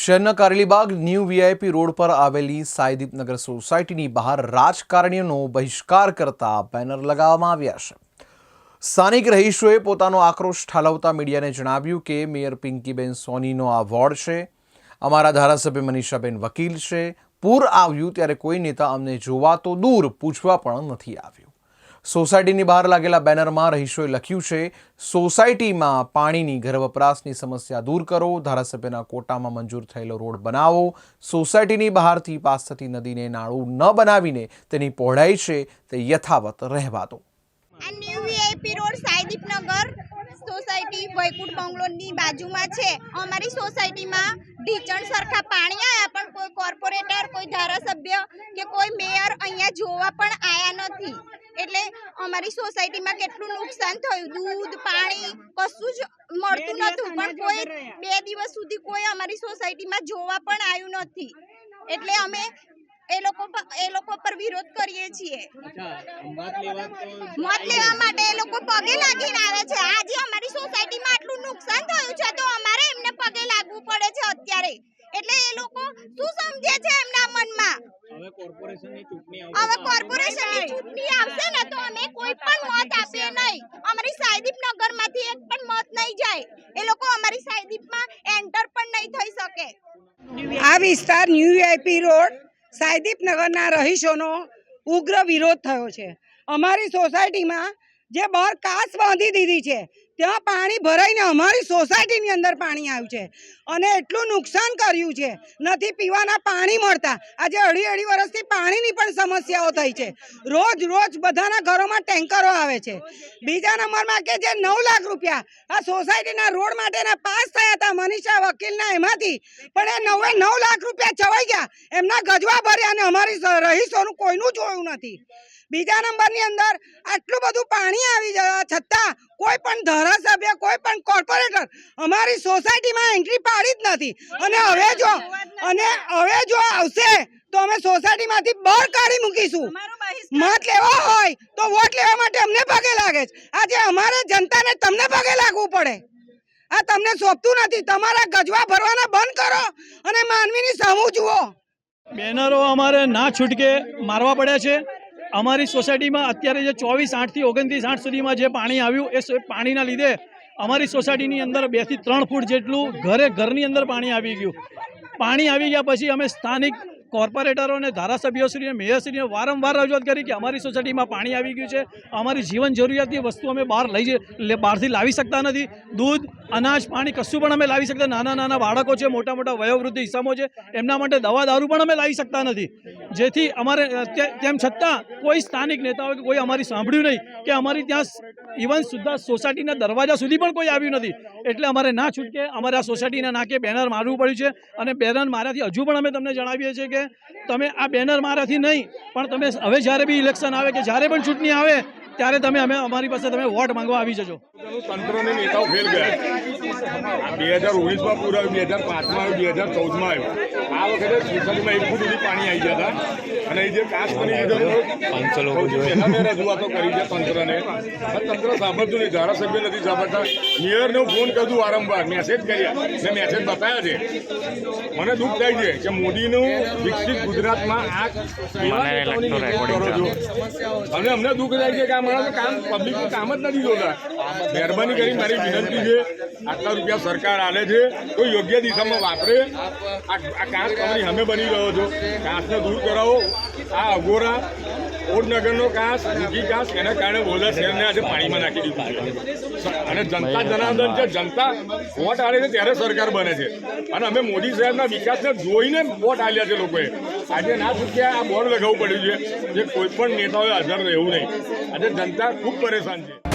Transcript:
શહેરના Karelibaug new VIP road પર આવેલી સાયદીપનગર સોસાયટીની બહાર રાજકારણીઓનો બહિષ્કાર કરતા બેનર લગાવવામાં આવ્યા છે. સ્થાનિક રહીશોએ પોતાનો આક્રોશ ઠાલવતા મીડિયાને જણાવ્યું કે મેયર પિંકીબેન સોનીનો આ વોર્ડ છે. અમારા ધારાસભ્ય મનીષાબેન વકીલ છે. પૂર આવ્યું ત્યારે કોઈ નેતા અમને જોવા તો દૂર પૂછવા પણ નથી આવ્યું. સોસાયટીની બહાર લાગેલા બેનરમાં રહીશોએ લખ્યું છે, સોસાયટીમાં પાણીની ઘર વપરાશની સમસ્યા દૂર કરો, ધારાસભ્યના કોટામાં મંજૂર થયેલો રોડ બનાવો. સોસાયટીની બહારથી પાસ થતી નદીને નાળું ન બનાવીને તેની પહોળાઈ છે, તે યથાવત રહેવા દો. સોસાયટી વૈકુંઠ બંગલોની બાજુમાં છે. અમારી સોસાયટીમાં ઢીચણ સરખા પાણી આવ્યા પણ કોઈ કોર્પોરેટર, કોઈ ધારાસભ્ય કે કોઈ મેયર અહીંયા જોવા પણ આવ્યા નથી. એટલે અમારી સોસાયટીમાં કેટલું નુકસાન થયું? દૂધ પાણી કશું જ મળતું નતું પણ કોઈ બે દિવસ સુધી કોઈ અમારી સોસાયટીમાં જોવા પણ આવ્યું નથી. એટલે અમે એ લોકો એ લોકો પર વિરોધ કરીએ છીએ. મત લેવા માટે એ લોકો પગે લાગીને આવે છે. આજે અમારી સોસાયટીમાં આટલું નુકસાન થયું છે તો અમારે એમને પગે લાગવું પડે છે અત્યારે. એટલે એ લોકો શું સમજે છે એમના મનમાં? કોર્પોરેશનની ચૂંટણી હવે આવશે કોર્પોરેશનની ચૂંટણી આવશે ને તો અમે કોઈ પણ મત આપીએ નહીં. અમારી સાયદીપ નગરમાંથી એક પણ મત નહીં જાય. એ લોકો અમારી સાયદીપમાં એન્ટર પણ નહીં થઈ શકે. આ વિસ્તાર ન્યૂ વીઆઈપી રોડ સાયદીપ નગરના રહીશોનો ઉગ્ર વિરોધ થયો છે. અમારી સોસાયટીમાં જે બહાર કાચ બાંધી દીધી છે, ત્યાં પાણી ભરાઈને અમારી સોસાયટીની અંદર પાણી આવ્યું છે. અને એટલું નુકસાન કર્યું છે, નથી પીવાના પાણી મળતા. આજે અઢી અઢી વર્ષથી પાણીની પણ સમસ્યાઓ થઈ છે. રોજ રોજ બધાના ઘરોમાં ટેન્કરો આવે છે. બીજા નંબરમાં કે જે નવ લાખ રૂપિયા આ સોસાયટીના રોડ માટેના પાસ થયા હતા મનીષા વકીલના એમાંથી, પણ એ નવે નવ લાખ રૂપિયા ચવાઈ ગયા. એમના ગજવા ભર્યા અને અમારી રહીશોનું કોઈનું જોયું નથી. બીજા નંબરની અંદર આટલું બધું પાણી આવી જવા છતાં કોઈ પણ ધારાસભ્ય કોઈ પણ કોર્પોરેટર અમારી સોસાયટીમાં એન્ટ્રી પાડી જ નથી. અને હવે જો અને હવે જો આવશે તો અમે સોસાયટીમાંથી બહાર કાઢી મૂકીશું. મત લેવા હોય તો વોટ લેવા માટે અમને પગે લાગે છે. આજે અમારે જનતાને તમને પગે લાગવું પડે. આ તમને સોંપતું નથી. તમારા ગજવા ભરવાના બંધ કરો અને માનવીની સામું જુઓ. બેનરો અમારે ના છૂટકે મારવા પડ્યા છે. અમારી સોસાયટીમાં અત્યારે જે ચોવીસ આઠથી ઓગણત્રીસ આઠ સુધીમાં જે પાણી આવ્યું, એ પાણીના લીધે અમારી સોસાયટીની અંદર બેથી ત્રણ ફૂટ જેટલું ઘરે ઘરની અંદર પાણી આવી ગયું. પાણી આવી ગયા પછી અમે સ્થાનિક કોર્પોરેટરો અને ધારાસભ્યોશ્રીને મેયરશ્રીને વારંવાર રજૂઆત કરી કે અમારી સોસાયટીમાં પાણી આવી ગયું છે. અમારી જીવન જરૂરિયાતની વસ્તુ અમે બહાર લઈ બહારથી લાવી શકતા નથી. દૂધ, અનાજ, પાણી કશું પણ અમે લાવી શકતા. નાના નાના બાળકો છે મોટા મોટા વયોવૃદ્ધ ઇસમો છે, એમના માટે દવા દારૂ પણ અમે લાવી શકતા નથી. જેથી અમારે તેમ છતાં કોઈ સ્થાનિક નેતાઓ કે કોઈ અમારી સાંભળ્યું નહીં કે અમારી ત્યાં ઇવન સુદ્ધા સોસાયટીના દરવાજા સુધી પણ કોઈ આવ્યું નથી. એટલે અમારે ના છૂટકે અમારે આ સોસાયટીના નાકે બેનર મારવું પડ્યું છે અને બેનર મારાથી હજુ પણ અમે તમને જણાવીએ છીએ કે તમે આ બેનર મારાથી નહીં પણ તમે હવે જ્યારે બી ઇલેક્શન આવે કે જ્યારે પણ ચૂંટણી આવે ત્યારે તમે અમે અમારી પાસે તમે વોટ માંગવા આવી જજો. તંત્રને નેતાઓ ફેલ ગયા. બે હજાર ઓગણીસમાં પૂર આવ્યું બે હજાર પાંચમાં આવ્યું બે હજાર ચૌદમાં આવ્યું. આ વખતે સોસાયટીમાં એક ફૂટ સુધી પાણી આવી ગયા હતા અને એ જે કાચ બની લીધો પહેલા મેં રજૂઆતો કરી છે તંત્રને. પણ તંત્ર સાંભળતું નહીં. ધારાસભ્ય નથી સાંભળતા. મેયરને હું ફોન કરું વારંવાર. મેસેજ કર્યા. મેં મેસેજ બતાવ્યા છે. મને દુઃખ થાય છે કે મોદીનું વિકસિત ગુજરાતમાં આ કરો છો. અને અમને દુઃખ થાય છે કે આ માણસો કામ પબ્લિકનું કામ જ નથી જોતા. મહેરબાની કરી મારી વિનંતી છે. આટલા રૂપિયા સરકાર આલે છે. તો યોગ્ય દિશામાં વાપરે. આ કાંસ તમારી સામે બની રહ્યો છો. કાંસને દૂર કરાવો. આ અગોરા ઓડનગરનો કાંસ બીજી કાંસ એના કારણે વોલા શહેરને આજે પાણીમાં નાખી દીધું અને જનતા જનાર્દન છે, જનતા વોટ આવે છે ત્યારે સરકાર બને છે. અને અમે મોદી સાહેબના વિકાસને જોઈને વોટ આવ્યા છે લોકોએ. આજે ના ચૂક્યા આ બોર્ડ લગાવવું પડ્યું છે, જે કોઈ પણ નેતાઓએ હાજર રહેવું નહીં. આજે જનતા ખૂબ પરેશાન છે.